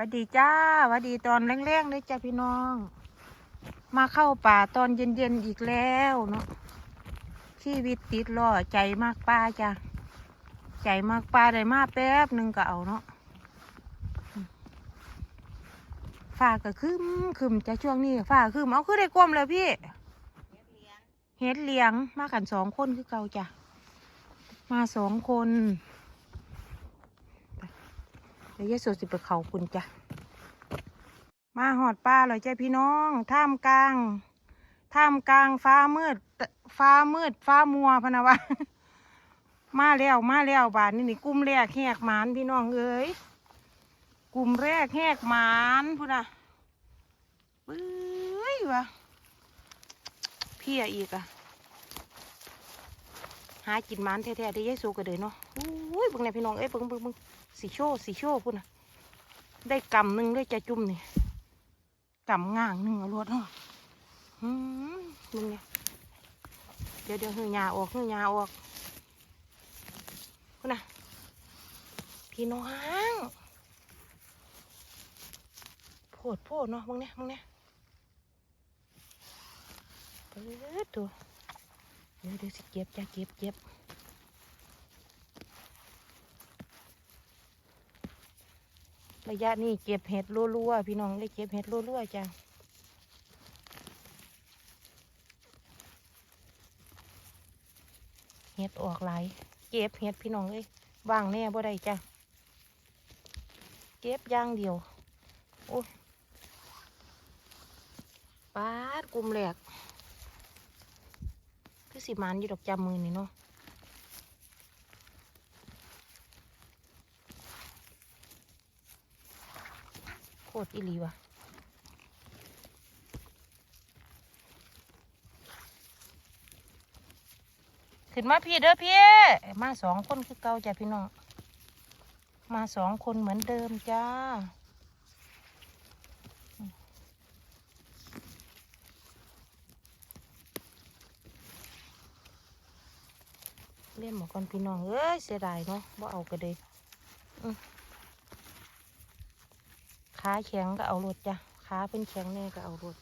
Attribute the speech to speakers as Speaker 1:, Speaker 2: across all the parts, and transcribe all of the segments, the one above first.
Speaker 1: วัสดีจ้าวัสดีตอนแรงๆเลยจ้าพี่น้อง มาเข้าป่าตอนเย็นๆอีกแล้วเนาะชีวิตติดล้อใจมากป้าจ้าใจมากป้าได้มาแป๊บหนึ่งก็เอาเนาะฝ้าก็คืมคืมจ้าช่วงนี้ฝ้าคืมเอาคือได้กลมเลยพี่เฮ็ดเลี้ยงมากันสองคนคือเก่าจ้ะมาสองคน ดี๋ยวยายสดสิไปเขาคุณจ้ะ มาหอดป้าเลยจ้ะพี่น้อง ท่ามกลาง ท่ามกลางฟ้ามืด ฟ้ามืด ฟ้ามัวพะนะวะ มาแล้ว มาแล้วบาทนี่นี่กลุ่มแรกแหกหมานพี่น้องเอ้ยกลุ่มแรกแหกหมานพูดนะเอ้ยวะเพี่อีกอะหากินหมานแท้ๆได้ยายสูก็เลยเนาะอุ้ยเบิ่งเนี่ยพี่น้องเอ้ยเบิ่งเบิ่งเบิ่ง สีโชว์สีโชว์พุ่นนะได้กำหนึ่งได้จะจุ่มนี่กำง่างหนึ่งเอารวดเนาะหืมมึงเนี่ยเดี๋ยวเดี๋ยวหือยาออกหือยาออกพุ่นนะพี่น้องโพดโพดเนาะมึงเนี่ยมึงเนี่ยเปิดตัวเดี๋ยวเดี๋ยวสิเก็บจะเก็บเก็บ ระยะนี้เก็บเห็ดรัวๆพี่น้องเลยเก็บเห็ดรัวๆจ้ะเห็ดออกไหลเก็บเห็ดพี่น้องเลยว่างแน่บ่ได้จ้ะเก็บย่างเดียวโอ้ยปาดกลุ่มแหลกคือสิมันอยู่ดอกจำมือนี่เนาะ ตรอีหลีว่ะขึ้นมาพี่เด้อพี่ มาสองคนคือเก่าจ้ะพี่น้อง มาสองคนเหมือนเดิมจ้าเล่นหมอก่อนพี่น้อง เอ้ยเสียดายเนาะบ่เอาก็เลยอืม ขาแข็งก็เอารถจ้ะขาเป็นแข็งแน่ก็เอารถ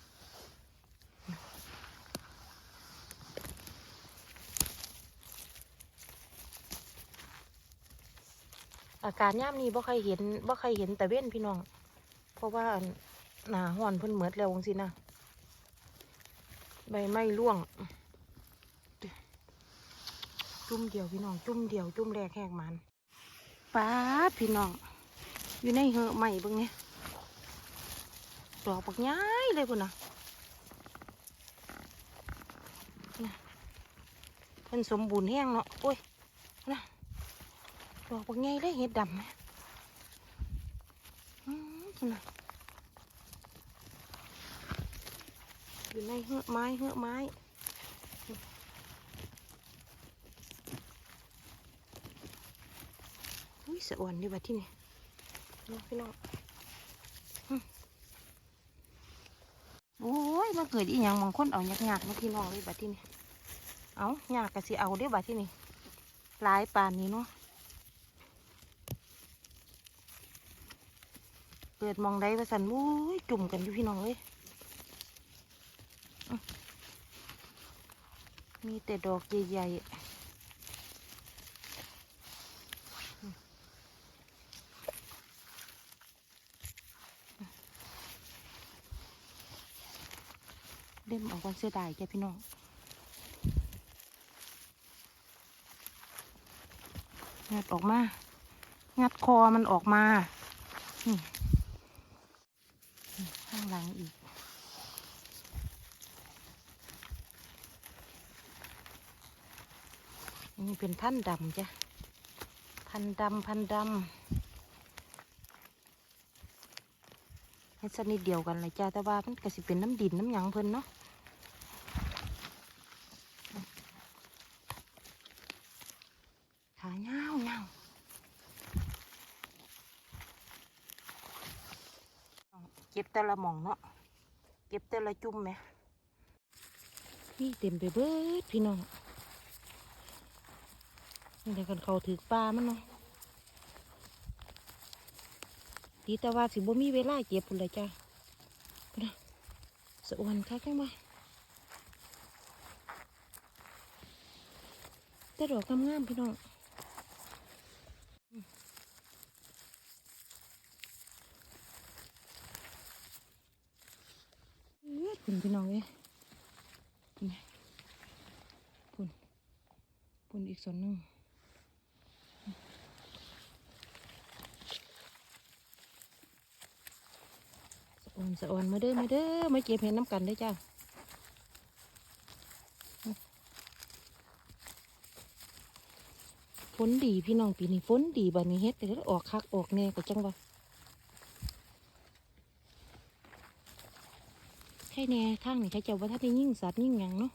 Speaker 1: อากาศย่ามนี้บ่ใครเห็นบ่ใครเห็นแต่เว้นพี่น้อง เพราะว่าหนาห่อนเพิ่นเหมือดแล้วงสินะใบไม้ร่วง จุ่มเดียวพี่น้อง จุ่มเดียว จุ่มแรกแหกมันป้าพี่น้อง อยู่ในเหอะใหม่บึงเนี่ย ดอกบักย้ายเลยพุ่นน่ะเพิ่นสมบูรณ์แห้งเนาะโอ้ยน่ะดอกบักย้ายเลยเห็ดดำไหมอืมพุ่นะอยู่ในเหือะไม้เหือะไม้อุ้ยสะอ่อนดีบัดที่นี่น้องพี่น้องอืมโอ้ย มาเกิดอีหยังบางคนเอายากหยักมาพี่น้องเลยบัดที่นี่เอาหยากกะสิเอาเด้บัดที่นี่หลายป่านนี้เนาะเกิดมองได้ว่าสันอุ้ยจุ่มกันอยู่พี่น้องเลยมมีแต่ดอกใหญ่ๆ เล่มออกวันเสียดายจ้ะพี่น้องงัดออกมา งัดคอมันออกมา นี่ข้างหลังอีก นี่เป็นพันดำจ้ะพันดำพันดำให้สนิทเดียวกันเลยจ้าแต่ว่ามันก็สิเป็นน้ำดินน้ำหยังเพิ่นเนาะ ขาเงาเงาเก็บแต่ละหม่องเนาะเก็บแต่ละจุ่มไหมนี่เต็มไปเบิดพี่น้องนี่เดี๋ยวกันเขาถือปลามันเนาะตีแต่ว่าสิบ่มีเวลาเก็บพุ่นเลยจ้าพุ่นนะสะอวนคักจังบ่แต่ดอกงามๆพี่น้องอืม เอ้ยพุ่นพี่น้องเอ้ยพุ่นนะพุ่นพุ่นอีกส่วนหนึ่งสะออนสะออนมาเด้อมาเด้อมาเก็บเห็ดน้ำกันเด้จ้าฝนดีพี่น้องปีนี้ฝนดีบัดนี้เฮ็ดแต่ออกคักออกแน่ก็จังว่า ช่แน่ข้างนี่เขาเจ้าว่าถ้าได้ยิ่งสัตว์ยิ่งหยังเนาะ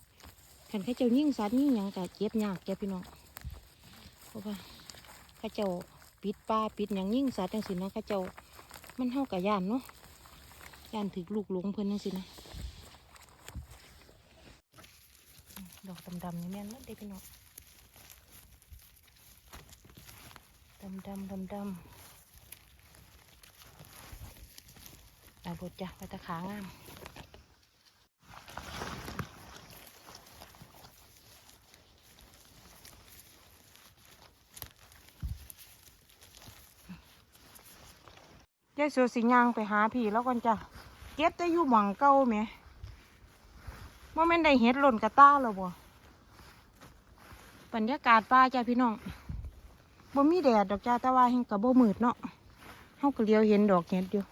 Speaker 1: ขันเขาเจ้ายิ่งสัตว์ยิ่งหยังก็เก็บยากแกพี่น้องเพราะว่าเขาเจ้าปิดป่าปิดหยังยิ่งสัตว์จังสินะเขาเจ้ามันเฮากะย่านเนาะย่านถึกลูกหลงเพิ่นจังสินะดอกดำๆนี่แม่นมันได้พี่น้องดำดำดำดำเอาบดจ้ะไปตะขางาม ยายสัวสิยางไปหาพี่แล้วก่อนจ้ะเก็บได้อยู่หม่องเก่าแหมว่าแม่ได้เห็ดหล่นกระต้าแล้วบ่บรรยากาศป่าจ้าพี่น้องบ่มีแดดดอกจ้าแต่ว่าเห็นกับบ่มืดเนาะเฮาก็เลียวเห็นดอกเห็ดอยู่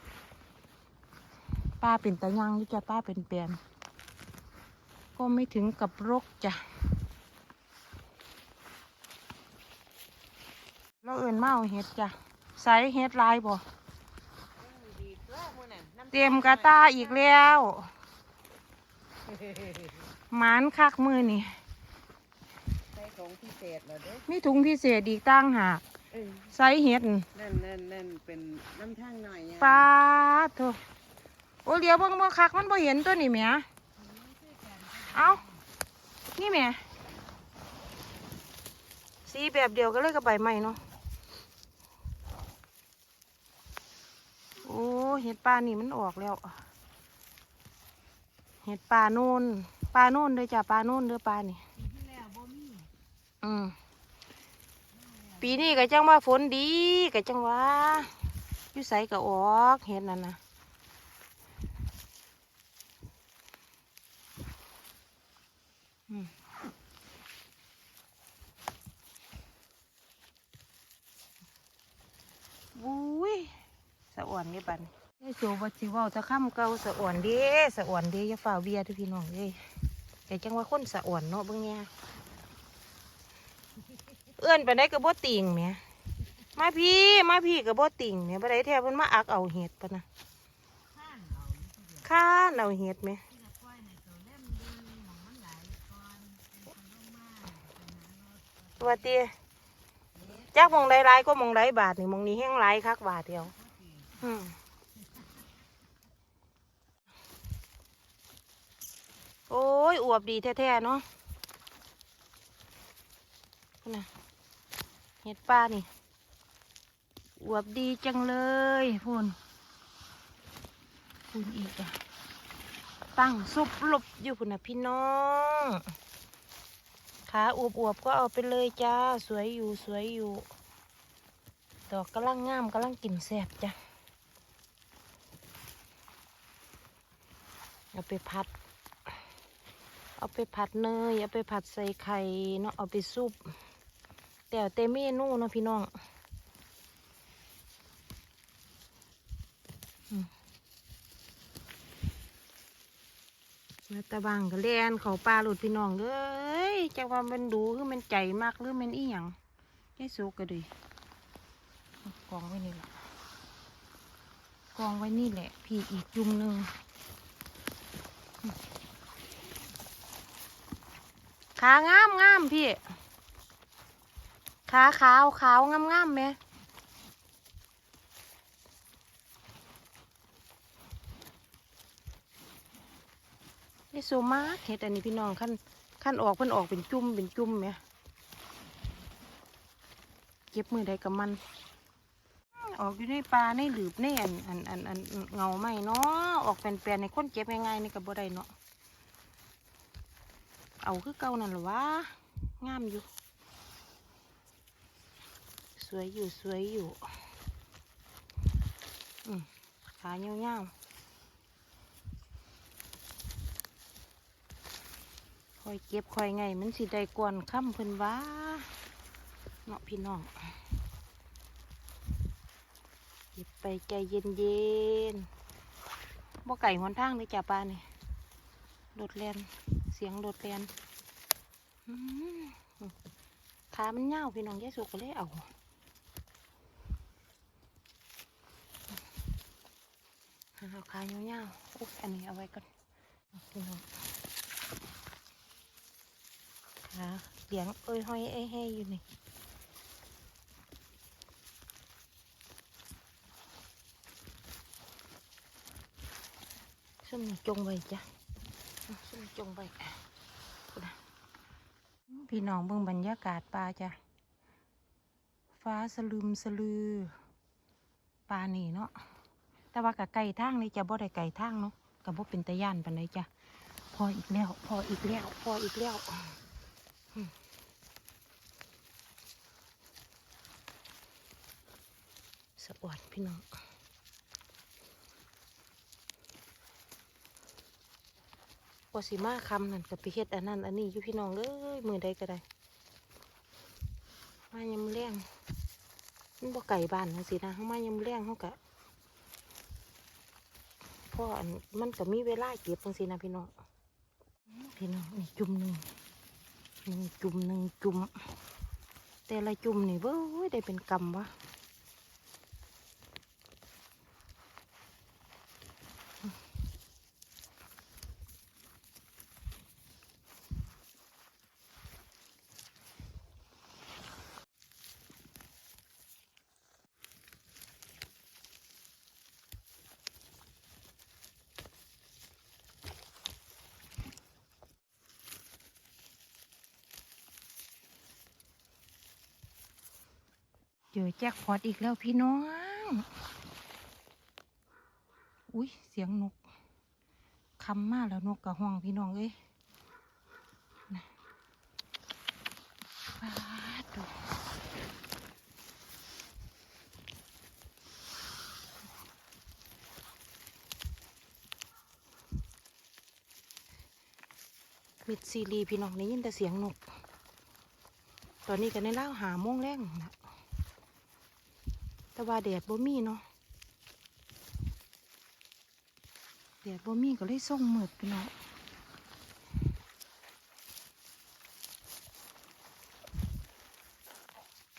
Speaker 1: ป้าเป็นตะยังอยู่จ้าป้าเป็นแปลี่ยนก็ไม่ถึงกับรกจ้ะเราเอื่นเอาเห็ดจ้ะใส่เห็ดลายบ่ เตรียมกระตาอีกแล้วหมานคักมือนี่
Speaker 2: ใส่ของพิเศษเหรอเด้อ
Speaker 1: มีถุงพิเศษอีกตั้งหาก
Speaker 2: เออ
Speaker 1: ใส่เห็ด
Speaker 2: นั่นนั่นนั่นเป็นน้ำทางหน่อยเนี่ย
Speaker 1: ปลาโถโอ้เลี้ยวเบิ่งเบิ่งคักมันบ่เห็นตัวนี่แหม่เอานี่แหม่สีแบบเดียวกันเลยกับใบไม้เนาะ โอ้เห็ดปลานี่มันออกแล้ว เห็ดปลาโน่นปลาโน่นเด้อจ้ะปลาโน่นเด้อปลานี่อืมปีนี้ก็จังว่าฝนดีก็จังว่าอยู่ใสก็ออกเห็ดนั่นนะอืมบุ้ยสะ อนนี่ปันยายโจบัดสิว้าจะข้ามเก่าสะอ่อนเด้สะอ่อนเด้ยาฝ่าเบียร์ทุกพี่น้องเด้แต่จังว่าคนสะอ่อนเนาะเบิ่งแง่เอื้อนไปได้ก็บ่ติ่งแหม่มาพี่มาพี่ก็บ่ติ่งแหม่บ่ได้แท้เพิ่นมาอักเอาเห็ดปะนะข้าเอาเห็ดแหม่ว่าติจักมองใดหลายก็มองใดบาทนี่หมองนี้แห้งหลายคักบาทเดียว โอ้ย อวบดีแท้ๆเนาะนะเห็ดป้านี่ อวบดีจังเลยพูนพูนอีกอะตั้งซุปหลบอยู่พุ่นนะพี่น้อง ขาอวบๆก็เอาไปเลยจ้า สวยอยู่สวยอยู่ ดอกกำลังงามกำลังกลิ่นแซ่บจ้ะ เอา ไปผัด เอาไปผัดเนย เอาไปผัดใส่ไข่เนาะ เอาไปซุปแต่เตเมนูเนาะพี่น้องมแล้วตะบังก็เลนเขาปลาหลุดพี่น้องเลยจักว่ามันดูคือมันใจมากหรือมันอีหยังแค่สุกก็ดีกองไว้นี่แหละกองไว้นี่แหละ พี่อีกยุมหนึ่ง ขางามงามพี่ ขาขาวขาวงามงามไหมไอโซมาเห็ดอันนี้พี่น้องขั้นขั้นออกเพิ่นออกเป็นจุ่มเป็นจุ่มไหมเก็บมือใดกับมัน ออกอยู่ในป่าในหลืบในอันอันอันอันเงาไหมเนาะออกเป็นแปลนในคนเก็บง่ายๆนี่ก็บ่ได้เนาะเอาคือเก่านั่นหรอวะงามอยู่ สวยอยู่สวยอยู่ขาเงาวๆคอยเก็บคอยไงมันสิได้กวนค่ำเพิ่นว่าเนาะพี่น้อง หยิบ ไปใจเย็นเย็นๆบ่ไก่หนทางเลยจ้าปลานี่โดดแลนเสียงโดดแลนอื้อหือขามันเน่าวพี่น้องยายสุกเลยเอาเอาขาเน่าวๆอุ๊ยอันนี้เอาไว้ก่อนพี่น้องขาเลี้ยงเอ้ยห้อยเอ้ยอยู่นี่ มจงไว้จ้ะเอาส้มจงไว้พี่น้องเบิ่งบรรยากาศป่าจ้ะ ฟ้าสลืมสลือป่านี่เนาะ แต่ว่ากับไก่ทางนี่จะบ่ได้ไก่ทางเนาะกับบ่เป็นตะย่านปานใดจ้ะ พออีกแล้ว พออีกแล้ว พออีกแล้วสะอวดพี่น้อง พอสิมาคำนั่นกับไปเฮ็ดอันนั้นอันนี้อยู่พี่น้องเอ้ยมือใดก็ได้ มายามมื้อแรงมันบ่ไก่บ้านนะสินะเขามายามมื้อแรงเขากะพออันมันก็มีเวลาเก็บจังสินะพี่น้องพี่น้องนี่จุ่มหนึ่งหนึ่งจุ่มหนึ่งจุ่มแต่ละจุ่มนี่เว้ยได้เป็นกำวะ เจอแจ็คพอตอีกแล้วพี่น้อง อุ้ยเสียงนกคำมากแล้วนกกระห้องพี่น้องเอ้ยนะฟาดูมิดซีรีพี่น้องได้ยินแต่เสียงนก ตอนนี้ก็ในเล่าหาโมงแรงนะ แต่ว่าแดดบ่มีเนาะแดดบ่มีก็เลยส่งมืดพี่น้อง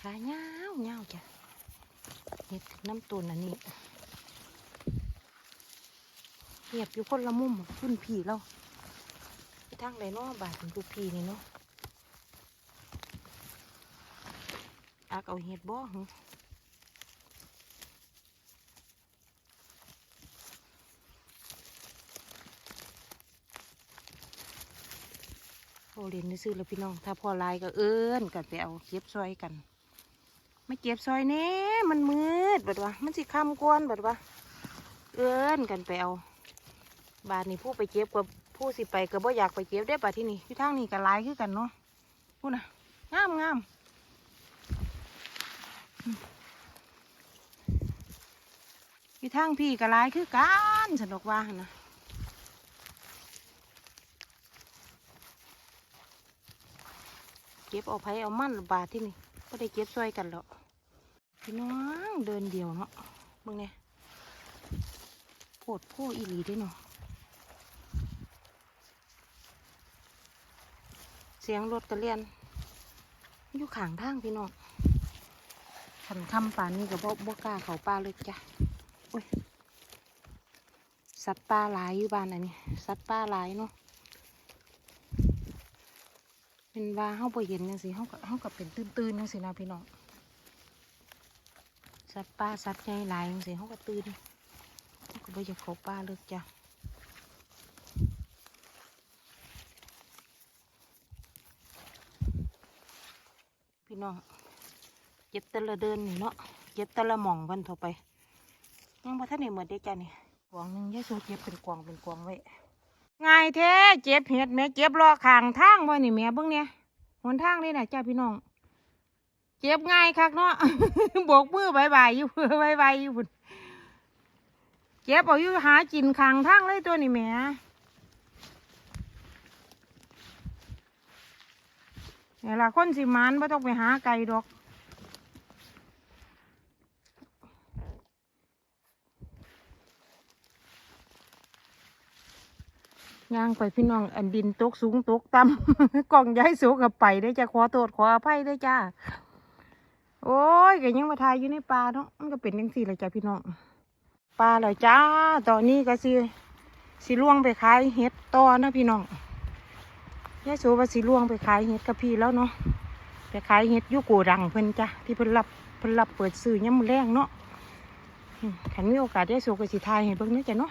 Speaker 1: ขาเงาเงาจ้ะเห็ดน้ำตุนอันนี้เงียบอยู่คนละมุมขึ้นผีเราไปทางไหนเนาะบาดถึงกูผีนี่เนาะอากเอาเห็ดบ่หึ โอเรียนซื้อแล้วพี่น้อง ถ้าพอลายก็เอิ้นกันไปเอาเก็บซอยกัน ไม่เก็บซอยเน่มันมืดบัดวะมันสิคำกวนบัดวะเอิ้นกันไปเอา บาทนี่ผู้ไปเก็บกับผู้สิไปก็บ่อยากไปเก็บได้ป่ะที่นี่ที่ทางนี่ก็หลายคือกันเนาะพูดนะงามงามอยู่ทางพี่ก็หลายคือกันสนุกว่านะ เก็บเอาไผเอามันบาทที่นี่ก็ได้เก็บช่วยกันหรอกพี่น้องเดินเดียวเนาะมึงเนี่ยโพดโพอีหลีเด้เนาะเสียงรถกระเลียนอยู่ขางทางพี่น้องขันคำป่านี้ก็บ่บ่กล้าเขาป่าเลยจ้ะสัตว์ป่าหลายอยู่บ้านอันนี้ สัตว์ป่าหลายเนาะ เป็นว่าเฮาบ่เห็นจังซี่เฮาก็เฮาก็เป็นตื่นๆจังซี่นะพี่น้องสัตว์ป่าสัตว์ใหญ่หลายจังซี่เฮาก็ตื่นเฮาก็บ่อยากเข้าป่าเลยจ้ะพี่น้องเก็บแต่ละเดินนี่เนาะเก็บแตะละหม่องเพิ่นโทรไปยังบ่ทันได้หมดเด้จ้ะนี่กวางหนึงยายโสเก็บเป็นกวางเป็นกวางไว้ ง่ายแท้เจ็บเห็ดแม่เจ็บรอขางทางบ่นี่แม่เบิ่งเนี่ยหนทางนี่น่ะจ้าพี่น้อง เจ็บง่ายคักเนาะโบกมือบายบายอยู่บายบายอยู่พุ่นเจ็บเอาอยู่หากินขางทางเลยตัวนี่แม่เนี่ยละคนสิมันไม่ต้องไปหาไก่ดอก ย่างไปพี่น้องอันดินตกสูงตกต่ำกล่องย้ายสูงกับไปได้จ้ะขอโทษขออภัยได้จ้า โอ้ยก็ยังมาทายอยู่ในป่าเนาะมันก็เป็นยังสี่เลยจ้ะพี่น้องป่าเลยจ้า ตอนนี้ก็สิสิล่วงไปขายเห็ดต่อนะพี่น้องยายสูว่าสิล่วงไปขายเห็ดกับพี่แล้วเนาะไปขายเห็ดยุโกดังเพิ่นจ้ะที่เพิ่นรับเพิ่นรับเปิดซื้อยามมื้อแรงเนาะขันมีโอกาสยายสูก็สิทายให้เบิ่งนาะจ้ะเนาะ